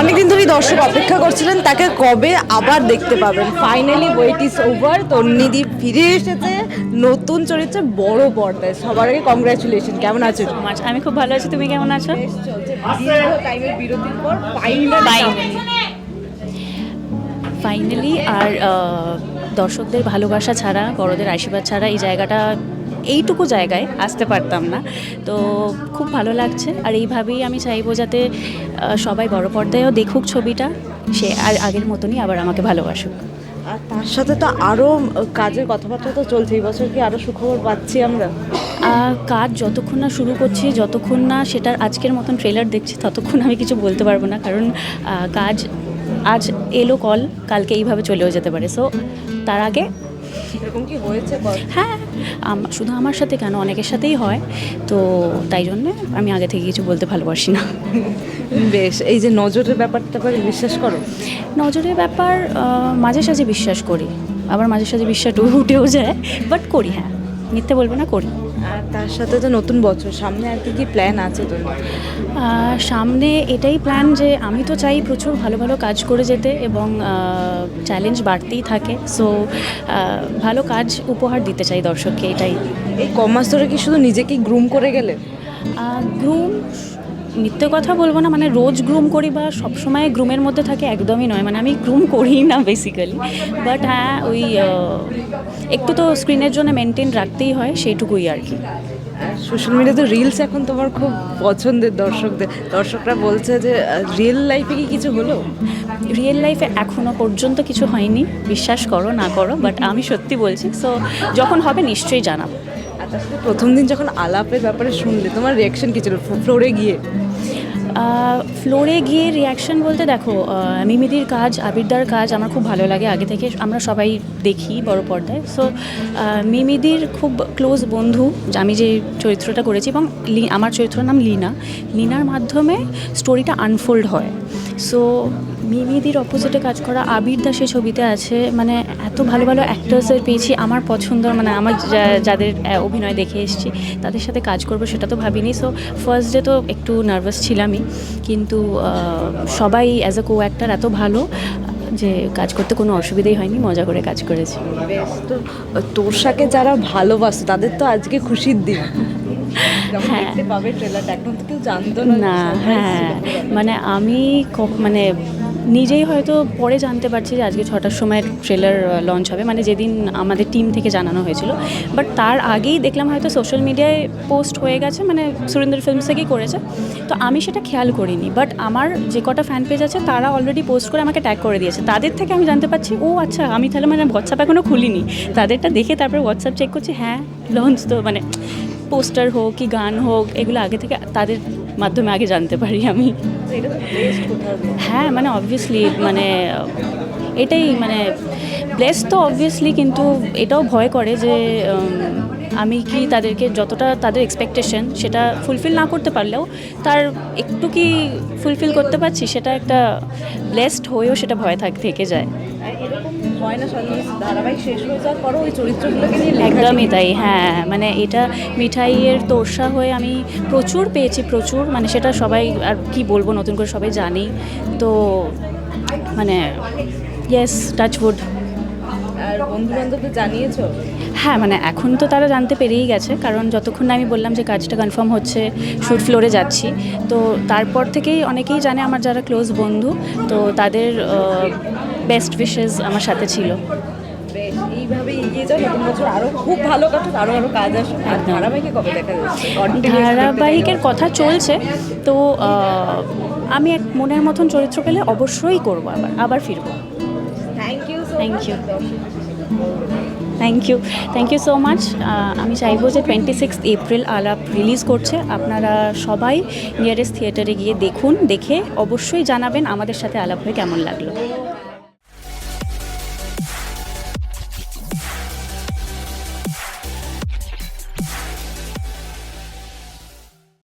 অনেকদিন ধরেই দর্শক অপেক্ষা করছিলেন তাকে কবে আবার দেখতে পাবেন? ফাইনালি ওয়েট ইজ ওভার তন্নিদি ফিরে এসেছে নতুন চরিত্রে বড় পর্দায়। সবার আগে কংগ্রাচুলেশন কেমন আছো? আমি খুব ভালো আছি তুমি কেমন আছো? বেশ চলছে। টাইমের বিরতির পর ফাইনালি আর দর্শকদের ভালোবাসা ছাড়া বড়দের আশীর্বাদ ছাড়া এই জায়গাটা এইটুকু জায়গায় আসতে পারতাম না। তো খুব ভালো লাগছে। আর এইভাবেই আমি চাইব যাতে সবাই বড় পর্দায়ও দেখুক ছবিটা। সে আর আগের মতনই আবার আমাকে ভালোবাসুক। আর তার সাথে তো আরও কাজের কথাবার্তা তো চলছে। এই বছর কি আরও সুখবর পাচ্ছি আমরা? কাজ যতক্ষণ না শুরু করছি যতক্ষণ না সেটার আজকের মতন ট্রেলার দেখছি ততক্ষণ আমি কিছু বলতে পারব না। কারণ কাজ আজ এলো কল কালকে এইভাবে চলেও যেতে পারে। সো তার আগে এরকম কি হয়েছে হ্যাঁ শুধু আমার সাথে কেন? অনেকের সাথেই হয়। তো তাই জন্যে আমি আগে থেকে কিছু বলতে ভালোবাসি না। বেশ এই যে নজরের ব্যাপারটা ব্যাপারে বিশ্বাস করো। নজরের ব্যাপার মাঝে সাঝে বিশ্বাস করি। আবার মাঝে সাঝে বিশ্বাস উঠেও যায় বাট করি হ্যাঁ। মিথ্যে বলব না করি। আর তার সাথে তো নতুন বছর সামনে আর কি কি প্ল্যান আছে তোমার সামনে এটাই প্ল্যান যে আমি তো চাই প্রচুর ভালো ভালো কাজ করে যেতে এবং চ্যালেঞ্জ বাড়তেই থাকে। সো ভালো কাজ উপহার দিতে চাই দর্শককে এটাই। এই কমাস ধরে কি শুধু নিজেকে গ্রুম করে গেলে? গ্রুম মিথ্যে কথা বলব না মানে রোজ গ্রুম করি বা সবসময় গ্রুমের মধ্যে থাকে একদমই নয় মানে আমি গ্রুম করি না বেসিক্যালি বাট হ্যাঁ ওই একটু তো স্ক্রিনের জন্য মেনটেন রাখতেই হয় সেইটুকুই আর কি। সোশ্যাল মিডিয়াতে রিলস এখন তোমার খুব পছন্দের দর্শকদের দর্শকরা বলছে যে রিয়েল লাইফে কি কিছু হলো? রিয়েল লাইফে এখনও পর্যন্ত কিছু হয়নি বিশ্বাস করো না করো বাট আমি সত্যি বলছি সো যখন হবে নিশ্চয়ই জানাব। প্রথম দিন যখন আলাপের ব্যাপারে শুনলে, তোমার রিয়াকশন কী ছিল? ফ্লোরে গিয়ে? ফ্লোরে গিয়ে রিয়াকশন বলতে দেখো মিমিদির কাজ, আবিরদার কাজ আমার খুব ভালো লাগে। আগে থেকে আমরা সবাই দেখি বড় পর্দায়। সো মিমিদির খুব ক্লোজ বন্ধু, আমি যে চরিত্রটা করেছি এবং আমার চরিত্রের নাম লিনা। লিনার মাধ্যমে স্টোরিটা আনফোল্ড হয়। সো মিমিদির অপোজিটে কাজ করা আবির দা সে ছবিতে আছে। মানে এত ভালো ভালো অ্যাক্টার্সের পেয়েছি। আমার পছন্দর মানে আমার যাদের অভিনয় দেখে এসেছি তাদের সাথে কাজ করব সেটা তো ভাবিনি। সো ফার্স্ট ডে তো একটু নার্ভাস ছিলামই। কিন্তু সবাই অ্যাজ এ কো অ্যাক্টার এত ভালো যে কাজ করতে কোনো অসুবিধাই হয়নি। মজা করে কাজ করেছি। তো তোরসাকে যারা ভালোবাসে তাদের তো আজকে খুশির দিন। হ্যাঁ। না হ্যাঁ। মানে আমি মানে নিজেই হয়তো পরে জানতে পারছি যে আজকে ছটার সময় ট্রেলার লঞ্চ হবে। মানে যেদিন আমাদের টিম থেকে জানানো হয়েছিল। বাট তার আগেই দেখলাম হয়তো সোশ্যাল মিডিয়ায় পোস্ট হয়ে গেছে। মানে সুরেন্দ্র ফিল্মস থেকেই করেছে। তো আমি সেটা খেয়াল করিনি। বাট আমার যে কটা ফ্যান পেজ আছে, তারা অলরেডি পোস্ট করে আমাকে ট্যাগ করে দিয়েছে। তাদের থেকে আমি জানতে পারছি, ও আচ্ছা আমি তাহলে মানে হোয়াটসঅ্যাপ এখনও খুলিনি। তাদেরটা দেখে তারপরে হোয়াটসঅ্যাপ চেক করছি হ্যাঁ লঞ্চ তো মানে পোস্টার হোক কি গান হোক, এগুলো আগে থেকে তাদের মাধ্যমে আগে জানতে পারি আমি। হ্যাঁ মানে অবভিয়াসলি মানে এটাই মানে ব্লেস তো অবভিয়াসলি কিন্তু এটাও ভয় করে যে আমি কি তাদেরকে যতটা তাদের এক্সপেকটেশন সেটা ফুলফিল না করতে পারলেও তার একটু কি ফুলফিল করতে পারছি সেটা একটা ব্লেসড হয়েও সেটা ভয় থাক থেকে যায়। এরকম হয় না সাধারণত ধারাবাহিক শেষ হয়ে যাওয়ার পরও ওই চরিত্রগুলোকে নিয়ে লেখা একদমই তাই হ্যাঁ মানে এটা মিঠাইয়ের তোরসা হয়ে আমি প্রচুর পেয়েছি প্রচুর মানে সেটা সবাই আর কি বলব নতুন করে সবাই জানি তো মানে ইয়েস টাচউড আর বন্ধু বান্ধবদের জানিয়েছো? হ্যাঁ মানে এখন তো তারা জানতে পেরেই গেছে কারণ যতক্ষণ না আমি বললাম যে কাজটা কনফার্ম হচ্ছে শুট ফ্লোরে যাচ্ছি তো তারপর থেকেই অনেকেই জানে আমার যারা ক্লোজ বন্ধু তো তাদের বেস্ট উইশেস আমার সাথে ছিল। বেশ এইভাবে এগিয়ে যাও নতুন বছর আরও খুব ভালো কাটুক আরও আরও কাজ আসুক। আর ধারাবাহিকে কবে দেখা যাচ্ছে ধারাবাহিকের কথা চলছে তো আমি এক মনের মতন চরিত্র পেলে অবশ্যই করব আবার আবার ফিরবো। Thank you Thank you. Thank you thank you so much আমি চাইব যে টোয়েন্টি সিক্স এপ্রিল আলাপ রিলিজ করছে। আপনারা সবাই নিয়ারেস্ট থিয়েটারে গিয়ে দেখুন দেখে অবশ্যই জানাবেন আমাদের সাথে আলাপ হয়ে কেমন লাগল।